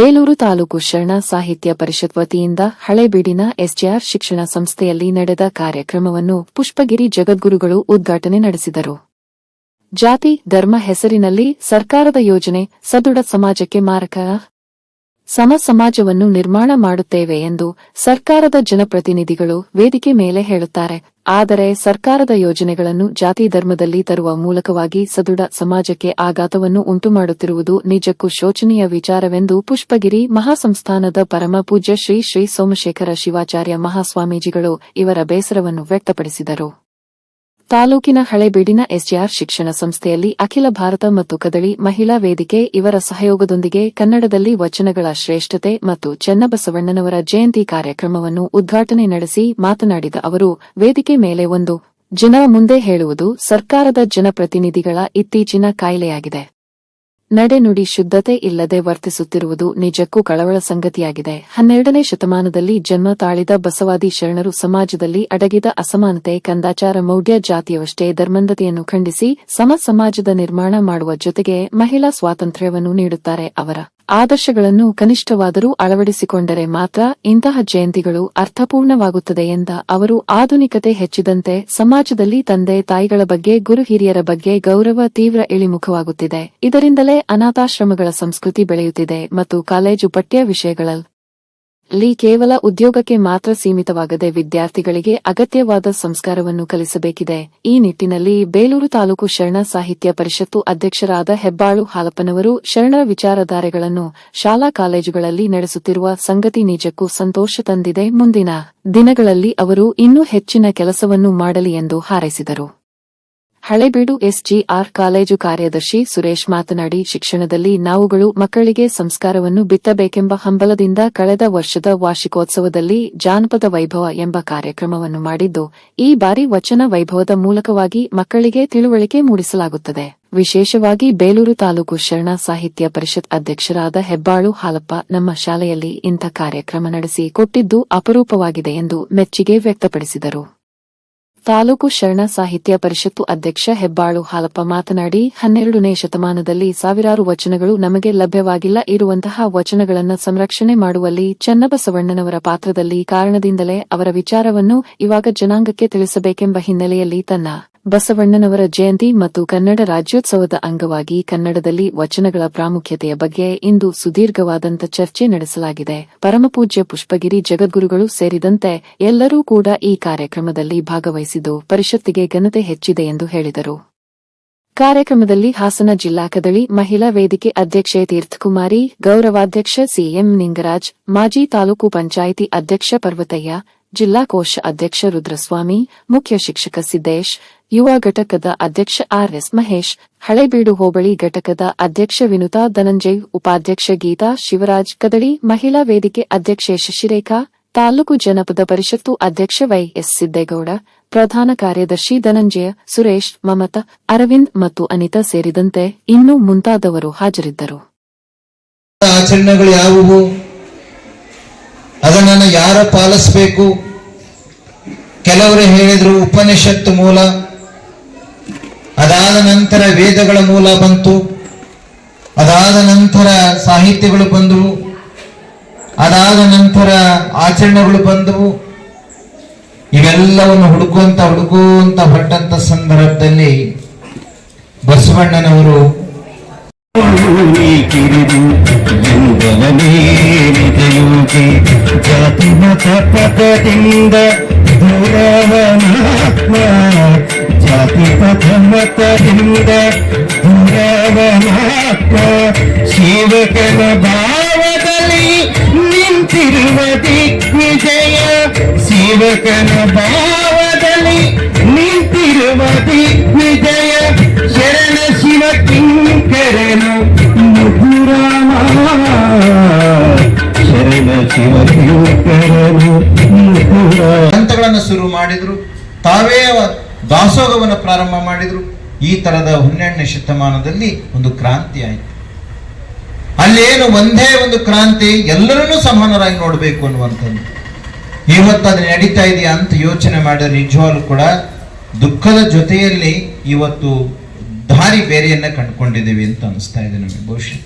ಬೇಲೂರು ತಾಲೂಕು ಶರಣ ಸಾಹಿತ್ಯ ಪರಿಷತ್ ವತಿಯಿಂದ ಹಳೇಬೀಡಿನ ಎಸ್ಜೆಆರ್ ಶಿಕ್ಷಣ ಸಂಸ್ಥೆಯಲ್ಲಿ ನಡೆದ ಕಾರ್ಯಕ್ರಮವನ್ನು ಪುಷ್ಪಗಿರಿ ಜಗದ್ಗುರುಗಳು ಉದ್ಘಾಟನೆ ನಡೆಸಿದರು. ಜಾತಿ, ಧರ್ಮ ಹೆಸರಿನಲ್ಲಿ ಸರ್ಕಾರದ ಯೋಜನೆ ಸದೃಢ ಸಮಾಜಕ್ಕೆ ಮಾರಕ. ಸಮ ಸಮಾಜವನ್ನು ನಿರ್ಮಾಣ ಮಾಡುತ್ತೇವೆ ಎಂದು ಸರ್ಕಾರದ ಜನಪ್ರತಿನಿಧಿಗಳು ವೇದಿಕೆ ಮೇಲೆ ಹೇಳುತ್ತಾರೆ. ಆದರೆ ಸರ್ಕಾರದ ಯೋಜನೆಗಳನ್ನು ಜಾತಿ ಧರ್ಮದಲ್ಲಿ ತರುವ ಮೂಲಕವಾಗಿ ಸದೃಢ ಸಮಾಜಕ್ಕೆ ಆಘಾತವನ್ನು ಉಂಟುಮಾಡುತ್ತಿರುವುದು ನಿಜಕ್ಕೂ ಶೋಚನೀಯ ವಿಚಾರವೆಂದು ಪುಷ್ಪಗಿರಿ ಮಹಾಸಂಸ್ಥಾನದ ಪರಮ ಪೂಜ್ಯ ಶ್ರೀ ಶ್ರೀ ಸೋಮಶೇಖರ ಶಿವಾಚಾರ್ಯ ಮಹಾಸ್ವಾಮೀಜಿಗಳು ಇವರ ಬೇಸರವನ್ನು ವ್ಯಕ್ತಪಡಿಸಿದರು. ತಾಲೂಕಿನ ಹಳೆಬೀಡಿನ ಎಸ್ಜಿಆರ್ ಶಿಕ್ಷಣ ಸಂಸ್ಥೆಯಲ್ಲಿ ಅಖಿಲ ಭಾರತ ಮತ್ತು ಕದಳಿ ಮಹಿಳಾ ವೇದಿಕೆ ಇವರ ಸಹಯೋಗದೊಂದಿಗೆ ಕನ್ನಡದಲ್ಲಿ ವಚನಗಳ ಶ್ರೇಷ್ಠತೆ ಮತ್ತು ಚೆನ್ನಬಸವಣ್ಣನವರ ಜಯಂತಿ ಕಾರ್ಯಕ್ರಮವನ್ನು ಉದ್ಘಾಟನೆ ನಡೆಸಿ ಮಾತನಾಡಿದ ಅವರು, ವೇದಿಕೆ ಮೇಲೆ ಒಂದು ಜನ ಮುಂದೆ ಹೇಳುವುದು ಸರ್ಕಾರದ ಜನಪ್ರತಿನಿಧಿಗಳ ಇತ್ತೀಚಿನ ಕಾಯಿಲೆಯಾಗಿದೆ. ನಡೆನುಡಿ ಶುದ್ಧತೆ ಇಲ್ಲದೆ ವರ್ತಿಸುತ್ತಿರುವುದು ನಿಜಕ್ಕೂ ಕಳವಳ ಸಂಗತಿಯಾಗಿದೆ. ಹನ್ನೆರಡನೇ ಶತಮಾನದಲ್ಲಿ ಜನ್ಮ ತಾಳಿದ ಬಸವಾದಿ ಶರಣರು ಸಮಾಜದಲ್ಲಿ ಅಡಗಿದ ಅಸಮಾನತೆ, ಕಂದಾಚಾರ, ಮೌಢ್ಯ ಜಾತಿಯವಷ್ಟೇ ಧರ್ಮಂಧತೆಯನ್ನು ಖಂಡಿಸಿ, ಸಮ ಸಮಾಜದ ನಿರ್ಮಾಣ ಮಾಡುವ ಜೊತೆಗೆ ಮಹಿಳಾ ಸ್ವಾತಂತ್ರ್ಯವನ್ನು ನೀಡುತ್ತಾರೆ ಅವರ. ಆದರ್ಶಗಳನ್ನು ಕನಿಷ್ಠವಾದರೂ ಅಳವಡಿಸಿಕೊಂಡರೆ ಮಾತ್ರ ಇಂತಹ ಜಯಂತಿಗಳು ಅರ್ಥಪೂರ್ಣವಾಗುತ್ತದೆ ಎಂದ ಅವರು. ಆಧುನಿಕತೆ ಹೆಚ್ಚಿದಂತೆ ಸಮಾಜದಲ್ಲಿ ತಂದೆ ತಾಯಿಗಳ ಬಗ್ಗೆ, ಗುರು ಹಿರಿಯರ ಬಗ್ಗೆ ಗೌರವ ತೀವ್ರ ಇಳಿಮುಖವಾಗುತ್ತಿದೆ. ಇದರಿಂದಲೇ ಅನಾಥಾಶ್ರಮಗಳ ಸಂಸ್ಕೃತಿ ಬೆಳೆಯುತ್ತಿದೆ ಮತ್ತು ಕಾಲೇಜು ಪಠ್ಯ ವಿಷಯಗಳಲ್ಲಿ ಕೇವಲ ಉದ್ಯೋಗಕ್ಕೆ ಮಾತ್ರ ಸೀಮಿತವಾಗದೆ ವಿದ್ಯಾರ್ಥಿಗಳಿಗೆ ಅಗತ್ಯವಾದ ಸಂಸ್ಕಾರವನ್ನು ಕಲಿಸಬೇಕಿದೆ. ಈ ನಿಟ್ಟಿನಲ್ಲಿ ಬೇಲೂರು ತಾಲೂಕು ಶರಣ ಸಾಹಿತ್ಯ ಪರಿಷತ್ತು ಅಧ್ಯಕ್ಷರಾದ ಹೆಬ್ಬಾಳು ಹಾಲಪ್ಪನವರು ಶರಣರ ವಿಚಾರಧಾರೆಗಳನ್ನು ಶಾಲಾ ಕಾಲೇಜುಗಳಲ್ಲಿ ನಡೆಸುತ್ತಿರುವ ಸಂಗತಿ ನಿಜಕ್ಕೂ ಸಂತೋಷ ತಂದಿದೆ. ಮುಂದಿನ ದಿನಗಳಲ್ಲಿ ಅವರು ಇನ್ನೂ ಹೆಚ್ಚಿನ ಕೆಲಸವನ್ನು ಮಾಡಲಿ ಎಂದು ಹಾರೈಸಿದರು. ಹಳೇಬೀಡು ಎಸ್ಜಿಆರ್ ಕಾಲೇಜು ಕಾರ್ಯದರ್ಶಿ ಸುರೇಶ್ ಮಾತನಾಡಿ, ಶಿಕ್ಷಣದಲ್ಲಿ ನಾವುಗಳು ಮಕ್ಕಳಿಗೆ ಸಂಸ್ಕಾರವನ್ನು ಬಿತ್ತಬೇಕೆಂಬ ಹಂಬಲದಿಂದ ಕಳೆದ ವರ್ಷದ ವಾರ್ಷಿಕೋತ್ಸವದಲ್ಲಿ ಜಾನಪದ ವೈಭವ ಎಂಬ ಕಾರ್ಯಕ್ರಮವನ್ನು ಮಾಡಿದ್ದು, ಈ ಬಾರಿ ವಚನ ವೈಭವದ ಮೂಲಕವಾಗಿ ಮಕ್ಕಳಿಗೆ ತಿಳುವಳಿಕೆ ಮೂಡಿಸಲಾಗುತ್ತದೆ. ವಿಶೇಷವಾಗಿ ಬೇಲೂರು ತಾಲೂಕು ಶರಣ ಸಾಹಿತ್ಯ ಪರಿಷತ್ ಅಧ್ಯಕ್ಷರಾದ ಹೆಬ್ಬಾಳು ಹಾಲಪ್ಪ ನಮ್ಮ ಶಾಲೆಯಲ್ಲಿ ಇಂಥ ಕಾರ್ಯಕ್ರಮ ನಡೆಸಿ ಕೊಟ್ಟಿದ್ದು ಅಪರೂಪವಾಗಿದೆ ಎಂದು ಮೆಚ್ಚುಗೆ ವ್ಯಕ್ತಪಡಿಸಿದರು. ತಾಲೂಕು ಶರಣ ಸಾಹಿತ್ಯ ಪರಿಷತ್ತು ಅಧ್ಯಕ್ಷ ಹೆಬ್ಬಾಳು ಹಾಲಪ್ಪ ಮಾತನಾಡಿ, ಹನ್ನೆರಡನೇ ಶತಮಾನದಲ್ಲಿ ಸಾವಿರಾರು ವಚನಗಳು ನಮಗೆ ಲಭ್ಯವಾಗಿಲ್ಲ. ಇರುವಂತಹ ವಚನಗಳನ್ನು ಸಂರಕ್ಷಣೆ ಮಾಡುವಲ್ಲಿ ಚನ್ನಬಸವಣ್ಣನವರ ಪಾತ್ರದಲ್ಲಿ ಕಾರಣದಿಂದಲೇ ಅವರ ವಿಚಾರವನ್ನು ಇವಾಗ ಜನಾಂಗಕ್ಕೆ ತಿಳಿಸಬೇಕೆಂಬ ಹಿನ್ನೆಲೆಯಲ್ಲಿ ತನ್ನ ಬಸವಣ್ಣನವರ ಜಯಂತಿ ಮತ್ತು ಕನ್ನಡ ರಾಜ್ಯೋತ್ಸವದ ಅಂಗವಾಗಿ ಕನ್ನಡದಲ್ಲಿ ವಚನಗಳ ಪ್ರಾಮುಖ್ಯತೆಯ ಬಗ್ಗೆ ಇಂದು ಸುದೀರ್ಘವಾದಂತ ಚರ್ಚೆ ನಡೆಸಲಾಗಿದೆ. ಪರಮಪೂಜ್ಯ ಪುಷ್ಪಗಿರಿ ಜಗದ್ಗುರುಗಳು ಸೇರಿದಂತೆ ಎಲ್ಲರೂ ಕೂಡ ಈ ಕಾರ್ಯಕ್ರಮದಲ್ಲಿ ಭಾಗವಹಿಸಿದ್ದು ಪರಿಷತ್ತಿಗೆ ಘನತೆ ಹೆಚ್ಚಿದೆ ಎಂದು ಹೇಳಿದರು. ಕಾರ್ಯಕ್ರಮದಲ್ಲಿ ಹಾಸನ ಜಿಲ್ಲಾ ಕದಳಿ ಮಹಿಳಾ ವೇದಿಕೆ ಅಧ್ಯಕ್ಷೆ ತೀರ್ಥಕುಮಾರಿ, ಗೌರವಾಧ್ಯಕ್ಷ ಸಿಎಂ ನಿಂಗರಾಜ್, ಮಾಜಿ ತಾಲೂಕು ಪಂಚಾಯಿತಿ ಅಧ್ಯಕ್ಷ ಪರ್ವತಯ್ಯ ಜಿಲ್ಲಾ ಕೋಶ ಅಧ್ಯಕ್ಷ ರುದ್ರಸ್ವಾಮಿ, ಮುಖ್ಯ ಶಿಕ್ಷಕ ಸಿದ್ದೇಶ್, ಯುವ ಘಟಕದ ಅಧ್ಯಕ್ಷ ಆರ್ ಎಸ್ ಮಹೇಶ್, ಹಳೇಬೀಡು ಹೋಬಳಿ ಘಟಕದ ಅಧ್ಯಕ್ಷ ವಿನುತಾ ಧನಂಜಯ್, ಉಪಾಧ್ಯಕ್ಷ ಗೀತಾ ಶಿವರಾಜ್ ಕದಳಿ ಮಹಿಳಾ ವೇದಿಕೆ ಅಧ್ಯಕ್ಷೆ ಶಶಿರೇಖಾ, ತಾಲೂಕು ಜನಪದ ಪರಿಷತ್ತು ಅಧ್ಯಕ್ಷ ವೈ ಎಸ್ ಸಿದ್ದೇಗೌಡ, ಪ್ರಧಾನ ಕಾರ್ಯದರ್ಶಿ ಧನಂಜಯ, ಸುರೇಶ್, ಮಮತಾ, ಅರವಿಂದ್ ಮತ್ತು ಅನಿತಾ ಸೇರಿದಂತೆ ಇನ್ನೂ ಮುಂತಾದವರು ಹಾಜರಿದ್ದರು. ಆಚರಣೆಗಳು ಯಾವುವು? ಯಾರು ಪಾಲಿಸಬೇಕು? ಕೆಲವರು ಹೇಳಿದ್ರು ಉಪನಿಷತ್ತು ಮೂಲ. ಅದಾದ ನಂತರ ವೇದಗಳ ಮೂಲ ಬಂತು. ಅದಾದ ನಂತರ ಸಾಹಿತ್ಯಗಳು ಬಂದವು. ಅದಾದ ನಂತರ ಆಚರಣೆಗಳು ಬಂದವು. ಇವೆಲ್ಲವನ್ನು ಹುಡುಕುವಂತ ಹುಡುಕುವಂತ ಹೊಟ್ಟಂತ ಸಂದರ್ಭದಲ್ಲಿ ಬಸವಣ್ಣನವರು ಕಿರಿದು ಜಾತಿ ಮತ ಪಥದಿಂದ ದೂರವನಾತ್ಮ ಜಾತಿ ಪಥ ಮತದಿಂದ ದೂರವನಾತ್ಮ ಶಿವಕನ ಭಾವದಲ್ಲಿ ನಿಂತಿರುವ ದಿಗ್ವಿಜಯ ಶಿವಕನ ಭಾವದಲ್ಲಿ ಗ್ರಂಥಗಳನ್ನು ಶುರು ಮಾಡಿದ್ರು. ತಾವೇ ದಾಸೋಹವನ್ನು ಪ್ರಾರಂಭ ಮಾಡಿದ್ರು. ಈ ತರದ ಹನ್ನೆರಡನೇ ಶತಮಾನದಲ್ಲಿ ಒಂದು ಕ್ರಾಂತಿ ಆಯಿತು. ಅಲ್ಲೇನು ಒಂದೇ ಒಂದು ಕ್ರಾಂತಿ ಎಲ್ಲರನ್ನೂ ಸಮಾನರಾಗಿ ನೋಡಬೇಕು ಅನ್ನುವಂಥದ್ದು. ಇವತ್ತು ಅದು ನಡೀತಾ ಇದೆಯಾ ಅಂತ ಯೋಚನೆ ಮಾಡಿದ ನಿಜವಾಗ್ಲೂ ಕೂಡ ದುಃಖದ ಜೊತೆಯಲ್ಲಿ ಇವತ್ತು ದಾರಿ ಬೇರೆಯನ್ನ ಕಂಡುಕೊಂಡಿದ್ದೀವಿ ಅಂತ ಅನಿಸ್ತಾ ಇದೆ ನಮಗೆ ಬಹುಶಃ